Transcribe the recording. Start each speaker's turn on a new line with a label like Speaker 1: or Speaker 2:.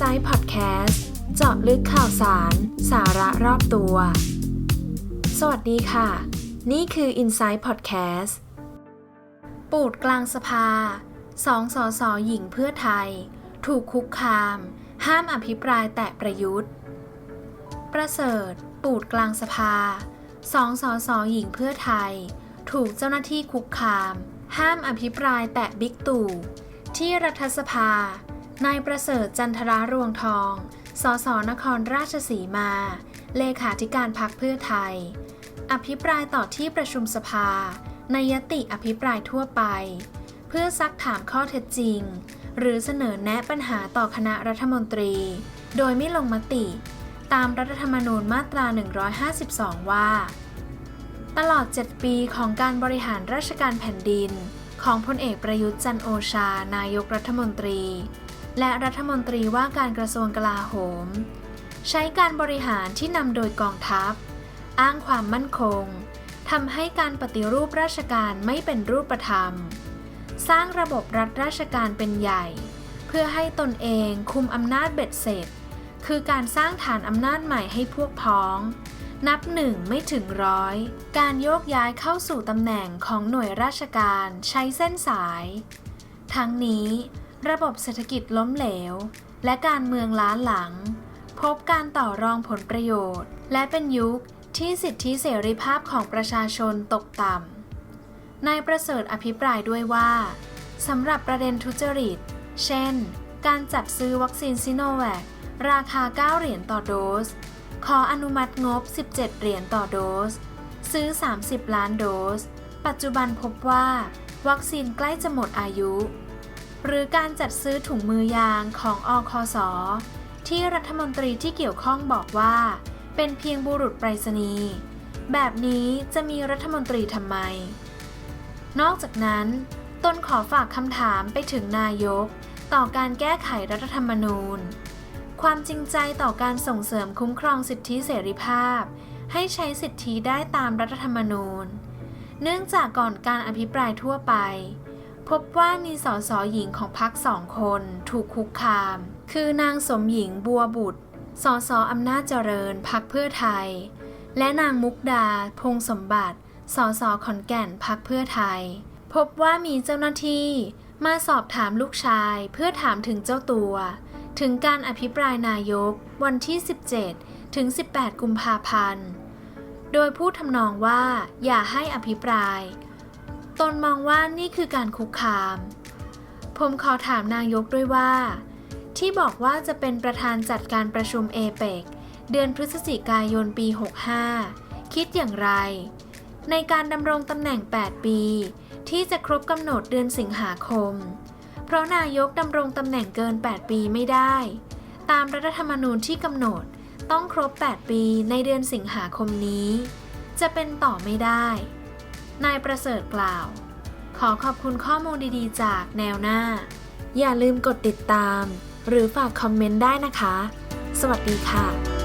Speaker 1: Insight Podcast เจาะลึกข่าวสาร สาระรอบตัว สวัสดีค่ะ นี่คือ Insight Podcast ปูดกลางสภาสองสอสอหญิงเพื่อไทย ถูกคุกคาม ห้ามอภิปรายแตะประยุทธ์ ประเสริฐ ปูดกลางสภาสองสอสอหญิงเพื่อไทย ถูกเจ้าหน้าที่คุกคาม ห้ามอภิปรายแตะบิ๊กตู่ที่รัฐสภา นายประเสริฐจันทรารวงทอง สสนครราชสีมา เลขาธิการพักเพื่อไทย อภิปรายต่อที่ประชุมสภา ในยติอภิปรายทั่วไป เพื่อซักถามข้อเท็จจริง หรือเสนอแนะปัญหาต่อคณะรัฐมนตรี โดยไม่ลงมติ ตามรัฐธรรมนูญมาตรา 152 ว่า ตลอด 7 ปีของการบริหารราชการแผ่นดิน ของพลเอกประยุทธ์จันโอชา นายกรัฐมนตรี และรัฐมนตรีว่าการกระทรวงกลาโหม ใช้การบริหารที่นำโดยกองทัพ อ้างความมั่นคงทำให้การปฏิรูปราชการไม่เป็นรูปธรรม สร้างระบบรัฐราชการเป็นใหญ่ เพื่อให้ตนเองคุมอำนาจเบ็ดเสร็จ คือการสร้างฐานอำนาจใหม่ให้พวกพ้อง นับหนึ่งไม่ถึงร้อย การโยกย้ายเข้าสู่ตำแหน่งของหน่วยราชการใช้เส้นสาย ทั้งนี้ ระบบเศรษฐกิจล้มเหลว และการเมืองล้าหลัง พบการต่อรองผลประโยชน์ และเป็นยุคที่สิทธิเสรีภาพของประชาชนตกต่ำนายประเสริฐอภิปรายด้วยว่าสำหรับประเด็นทุจริต เช่น การจัดซื้อวัคซีนซิโนแวคราคา 9 เหรียญต่อโดส ขออนุมัติงบ 17 เหรียญต่อโดส ซื้อ 30 ล้านโดส ปัจจุบันพบว่า วัคซีนใกล้จะหมดอายุ หรือการจัดซื้อถุงมือยางของอคส ที่รัฐมนตรีที่เกี่ยวข้องบอกว่า เป็นเพียงบุรุษไปรษณีย์แบบนี้จะมีรัฐมนตรีทำไม นอกจากนั้น ตนขอฝากคำถามไปถึงนายก ต่อการแก้ไขรัฐธรรมนูญ ความจริงใจต่อการส่งเสริมคุ้มครองสิทธิเสรีภาพ ให้ใช้สิทธิได้ตามรัฐธรรมนูญ เนื่องจากก่อนการอภิปรายทั่วไป พบว่ามีสสหญิงของพรรคสองคนถูกคุกคาม คือนางสมหญิงบัวบุตรสสอำนาจเจริญพักเพื่อไทย และนางมุกดา พงสมบัติสสขอนแก่นพักเพื่อไทย พบว่ามีเจ้าหน้าที่มาสอบถามลูกชายเพื่อถามถึงเจ้าตัว ถึงการอภิปรายนายกวันที่ 17 ถึง 18 กุมภาพันธ์ โดยพูดทำนองว่าอย่าให้อภิปราย ตนมองว่านี่คือการคุกคาม ผมขอถามนายกด้วยว่า ที่บอกว่าจะเป็นประธานจัดการประชุมเอเปกเดือนพฤศจิกายนปี 65 คิดอย่างไร ในการดำรงตำแหน่ง 8 ปี ที่จะครบกำหนดเดือนสิงหาคม เพราะนายกดำรงตำแหน่งเกิน 8 ปีไม่ได้ ตามรัฐธรรมนูญที่กำหนดต้องครบ 8 ปีในเดือนสิงหาคมนี้ จะเป็นต่อไม่ได้ นายประเสริฐกล่าว ขอขอบคุณข้อมูลดีๆ จากแนวหน้า อย่าลืมกดติดตาม หรือฝากคอมเมนต์ได้นะคะ สวัสดีค่ะ